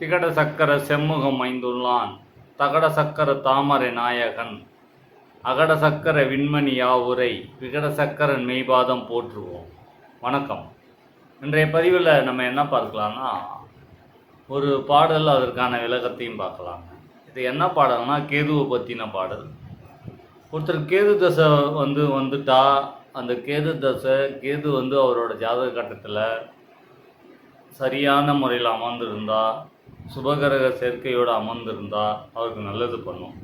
திகட சக்கர செம்முகம் ஐந்துள்ளான். தகட சக்கர தாமரை நாயகன். அகட சக்கர விண்மணி யாவுரை விகட சக்கரன் மெய்பாதம் போற்றுவோம். வணக்கம். இன்றைய பதிவில் நம்ம என்ன பார்க்கலாம்னா ஒரு பாடல் அதற்கான விளக்கத்தையும் பார்க்கலாம் இது என்ன பாடல்னா கேதுவை பற்றின பாடல். ஒருத்தர் கேது தசை வந்து வந்துட்டா அந்த கேது தசை கேது வந்து அவரோட ஜாதக கட்டத்தில் சரியான முறையில் அமர்ந்திருந்தா சுபகரக சேர்க்கையோடு அமர்ந்திருந்தா அவருக்கு நல்லது பண்ணும்.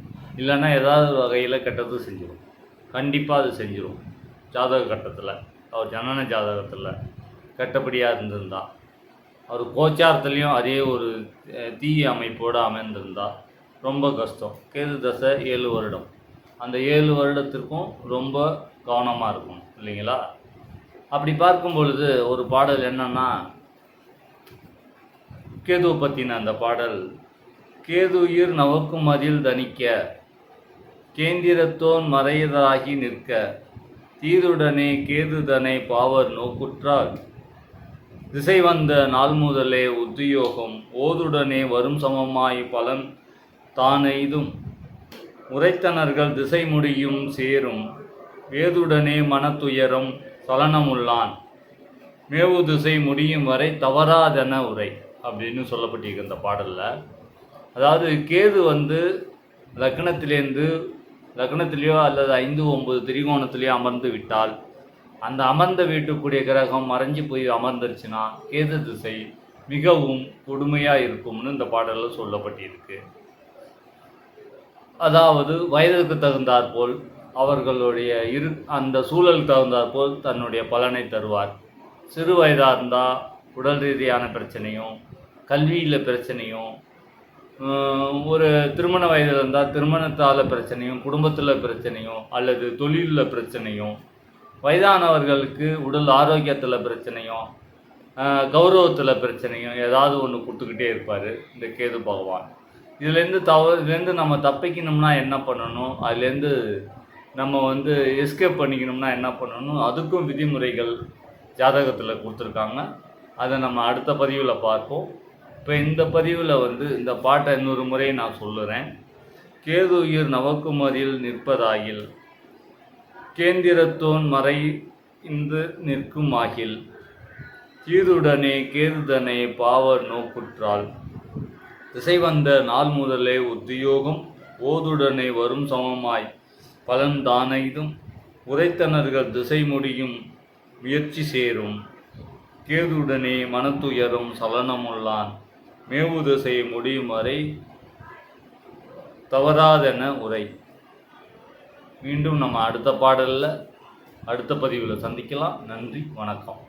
இல்லைன்னா ஏதாவது வகையில் கெட்டது செஞ்சிடும் கண்டிப்பாக அது செஞ்சிடும் ஜாதக கட்டத்தில் அவர் ஜனன ஜாதகத்தில் கெட்டபடியாக இருந்திருந்தா அவர் கோச்சாரத்துலேயும் அதே ஒரு தீய அமைப்போடு அமைந்திருந்தா ரொம்ப கஷ்டம். கேது தசை ஏழு வருடம். அந்த ஏழு வருடத்திற்கும் ரொம்ப கவனமாக இருக்கும் இல்லைங்களா? அப்படி பார்க்கும் பொழுது ஒரு பாடல் என்னன்னா கேது பற்றின அந்த பாடல் கேதுயிர் நவக்கும் அதில் தனிக்க கேந்திரத்தோன் மறையதாகி நிற்க தீதுடனே கேதுதனை பாவர் நோக்குற்றால் திசை வந்த நாள் முதலே உத்தியோகம் ஓதுடனே வரும் சமமாய் பலன் தானெய்தும். உரைத்தனர்கள் திசை முடியும் சேரும் வேதுடனே மனத்துயரம் சலனமுள்ளான். மேவு திசை முடியும் வரை தவறாதென உரை. அப்படின்னு சொல்லப்பட்டிருக்கு இந்த பாடலில். அதாவது கேது வந்து லக்னத்திலேருந்து லக்னத்திலேயோ அல்லது ஐந்து ஒம்பது திரிகோணத்திலேயோ அமர்ந்து விட்டால் அந்த அமர்ந்த வீட்டுக்குரிய கிரகம் மறைஞ்சு போய் அமர்ந்துருச்சுன்னா கேது திசை மிகவும் கொடுமையாக இருக்கும்னு இந்த பாடலில் சொல்லப்பட்டிருக்கு. அதாவது வயதுக்கு தகுந்தாற்போல் அவர்களுடைய இரு அந்த சூழலுக்கு தகுந்தாற்போல் தன்னுடைய பலனை தருவார். சிறு வயதாக இருந்தால் உடல் ரீதியான பிரச்சனையும் கல்வியில் பிரச்சனையும் ஒரு திருமண வயதில் இருந்தால் திருமணத்தால் பிரச்சனையும் குடும்பத்தில் பிரச்சனையும் அல்லது தொழிலில் பிரச்சனையும் வயதானவர்களுக்கு உடல் ஆரோக்கியத்தில் பிரச்சனையும் கௌரவத்தில் பிரச்சனையும் ஏதாவது ஒன்று கொடுத்துக்கிட்டே இருப்பார் இந்த கேது பகவான். இதுலேருந்து தவ இதுலேருந்து நம்ம தப்பிக்கணும்னா என்ன பண்ணணும்? அதுலேருந்து நம்ம வந்து எஸ்கேப் பண்ணிக்கணும்னா என்ன பண்ணணும்? அதுக்கும் விதிமுறைகள் ஜாதகத்தில் கொடுத்துருக்காங்க. அதை நம்ம அடுத்த பதிவில் பார்ப்போம். இப்போ இந்த பதிவில் வந்து இந்த பாட்டை இன்னொரு முறை நான் சொல்லுறேன். கேது உயிர் நவக்குமரியில் நிற்பதாகில் கேந்திரத்தோன் மறை இந்து நிற்கும் ஆகில் தீருடனே கேதுதனே பாவர் நோக்குற்றால் திசை வந்த நாள் முதலே உத்தியோகம் ஓதுடனே வரும் சமமாய் பலன் தானைதும் உரைத்தனர்கள் திசை முடியும் முயற்சி சேரும். கேதுடனே மனத்துயரும் சலனமுள்ளான். மேவு திசை முடியும் வரை தவறாதென உரை. மீண்டும் நம்ம அடுத்த பாடலில் அடுத்த பதிவில் சந்திக்கலாம். நன்றி வணக்கம்.